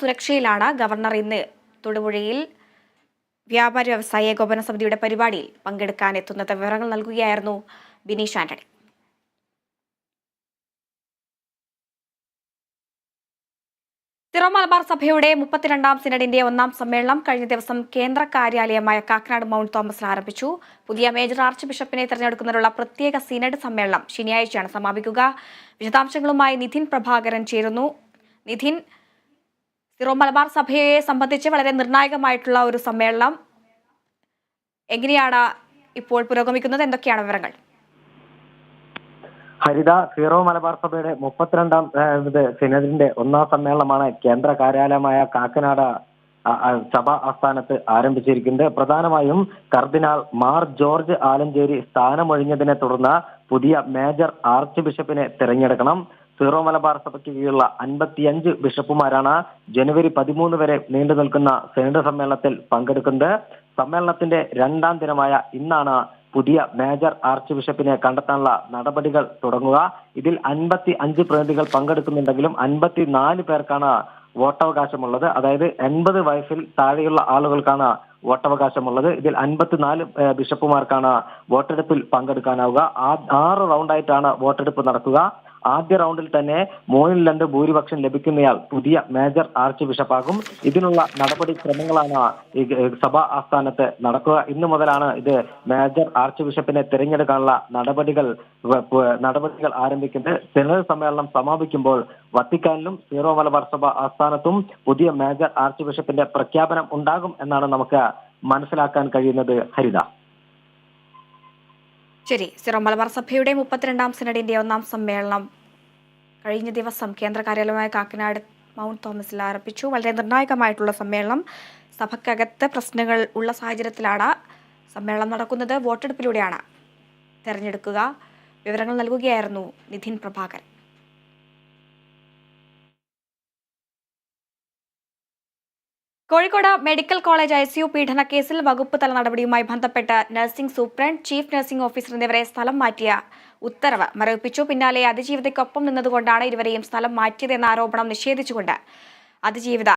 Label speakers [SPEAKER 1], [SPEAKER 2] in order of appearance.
[SPEAKER 1] സുരക്ഷയിലാണ് governor ഇന്ന് തൊടുപുഴയിൽ വ്യാപാര വ്യവസായ ഏകോപന സമിതിയുടെ പരിപാടിയിൽ പങ്കെടുക്കാൻ എത്തുന്നത്. വിവരങ്ങൾ നൽകുകയായിരുന്നു ബിനീഷ് ആന്റണി. സിറോ മലബാർ സഭയുടെ മുപ്പത്തിരണ്ടാം സിനഡിന്റെ ഒന്നാം സമ്മേളനം കഴിഞ്ഞ ദിവസം കേന്ദ്ര കാര്യാലയമായ കാക്കനാട് മൗണ്ട് തോമസിൽ ആരംഭിച്ചു. പുതിയ മേജർ ആർച്ച് ബിഷപ്പിനെ തെരഞ്ഞെടുക്കുന്നതിനുള്ള പ്രത്യേക സിനഡ് സമ്മേളനം ശനിയാഴ്ചയാണ് സമാപിക്കുക. വിശദാംശങ്ങളുമായി നിധിൻ പ്രഭാകരൻ ചേരുന്നു. നിധിൻ സിറോ മലബാർ സഭയെ സംബന്ധിച്ച് വളരെ നിർണായകമായിട്ടുള്ള ഒരു സമ്മേളനം എങ്ങനെയാണ് ഇപ്പോൾ പുരോഗമിക്കുന്നത്? എന്തൊക്കെയാണ് വിവരങ്ങൾ?
[SPEAKER 2] ഹരിത സീറോ മലബാർ സഭയുടെ മുപ്പത്തിരണ്ടാം സിനഡിന്റെ ഒന്നാം സമ്മേളനമാണ് കേന്ദ്ര കാര്യാലയമായ കാക്കനാട സഭ ആസ്ഥാനത്ത് ആരംഭിച്ചിരിക്കുന്നത്. പ്രധാനമായും കർദിനാൾ മാർ ജോർജ് ആലഞ്ചേരി സ്ഥാനമൊഴിഞ്ഞതിനെ തുടർന്ന് പുതിയ മേജർ ആർച്ച് ബിഷപ്പിനെ തിരഞ്ഞെടുക്കണം. സീറോ മലബാർ സഭയ്ക്ക് കീഴിലുള്ള അൻപത്തിയഞ്ച് ബിഷപ്പുമാരാണ് ജനുവരി പതിമൂന്ന് വരെ നീണ്ടു നിൽക്കുന്ന സെനറ്റ് സമ്മേളനത്തിൽ പങ്കെടുക്കുന്നത്. സമ്മേളനത്തിന്റെ രണ്ടാം ദിനമായ ഇന്നാണ് പുതിയ മേജർ ആർച്ച് ബിഷപ്പിനെ കണ്ടെത്താനുള്ള നടപടികൾ തുടങ്ങുക. ഇതിൽ അൻപത്തി അഞ്ച് പ്രതിനിധികൾ പങ്കെടുക്കുന്നുണ്ടെങ്കിലും അൻപത്തിനാല് പേർക്കാണ് വോട്ടവകാശമുള്ളത്. അതായത് എൺപത് വയസ്സിൽ താഴെയുള്ള ആളുകൾക്കാണ് വോട്ടവകാശമുള്ളത്. ഇതിൽ അൻപത്തിനാല് ബിഷപ്പുമാർക്കാണ് വോട്ടെടുപ്പിൽ പങ്കെടുക്കാനാവുക. ആറ് റൗണ്ടായിട്ടാണ് വോട്ടെടുപ്പ് നടക്കുക. ആദ്യ റൗണ്ടിൽ തന്നെ മൂന്നിൽ രണ്ട് ഭൂരിപക്ഷം ലഭിക്കുന്നയാൾ പുതിയ മേജർ ആർച്ച് ബിഷപ്പാകും. ഇതിനുള്ള നടപടിക്രമങ്ങളാണ് സഭാ ആസ്ഥാനത്ത് നടക്കുക. ഇന്നു മുതലാണ് ഇത് മേജർ ആർച്ച് ബിഷപ്പിനെ തിരഞ്ഞെടുക്കാനുള്ള നടപടികൾ നടപടികൾ ആരംഭിക്കുന്നത്. സെനറ്റ് സമ്മേളനം സമാപിക്കുമ്പോൾ വത്തിക്കാനിലും സീറോ മലബാർ സഭ ആസ്ഥാനത്തും പുതിയ മേജർ ആർച്ച് ബിഷപ്പിന്റെ പ്രഖ്യാപനം ഉണ്ടാകും എന്നാണ് നമുക്ക് മനസ്സിലാക്കാൻ കഴിയുന്നത്. ഹരിത.
[SPEAKER 1] ശരി. സിറോ മലബാർ സഭയുടെ മുപ്പത്തിരണ്ടാം സിനഡിന്റെ ഒന്നാം സമ്മേളനം കഴിഞ്ഞ ദിവസം കേന്ദ്ര കാര്യാലയമായ കാക്കനാട് മൗണ്ട് തോമസിൽ ആരംഭിച്ചു. വളരെ നിർണായകമായിട്ടുള്ള സമ്മേളനം. സഭക്കകത്ത് പ്രശ്നങ്ങൾ ഉള്ള സാഹചര്യത്തിലാണ് സമ്മേളനം നടക്കുന്നത്. വോട്ടെടുപ്പിലൂടെയാണ് തിരഞ്ഞെടുക്കുക. വിവരങ്ങൾ നൽകുകയായിരുന്നു Nidhin Prabhakaran. Kozhikode medical college I C U പീഡന കേസിൽ വകുപ്പ് തല നടപടിയുമായി ബന്ധപ്പെട്ട് nursing superintendent chief nursing officer എന്നിവരെ സ്ഥലം മാറ്റിയ ഉത്തരവ് മരവിപ്പിച്ചു. പിന്നാലെ അതിജീവിതയ്ക്കൊപ്പം നിന്നതുകൊണ്ടാണ് ഇരുവരെയും സ്ഥലം മാറ്റിയതെന്ന ആരോപണം നിഷേധിച്ചുകൊണ്ട് അതിജീവിത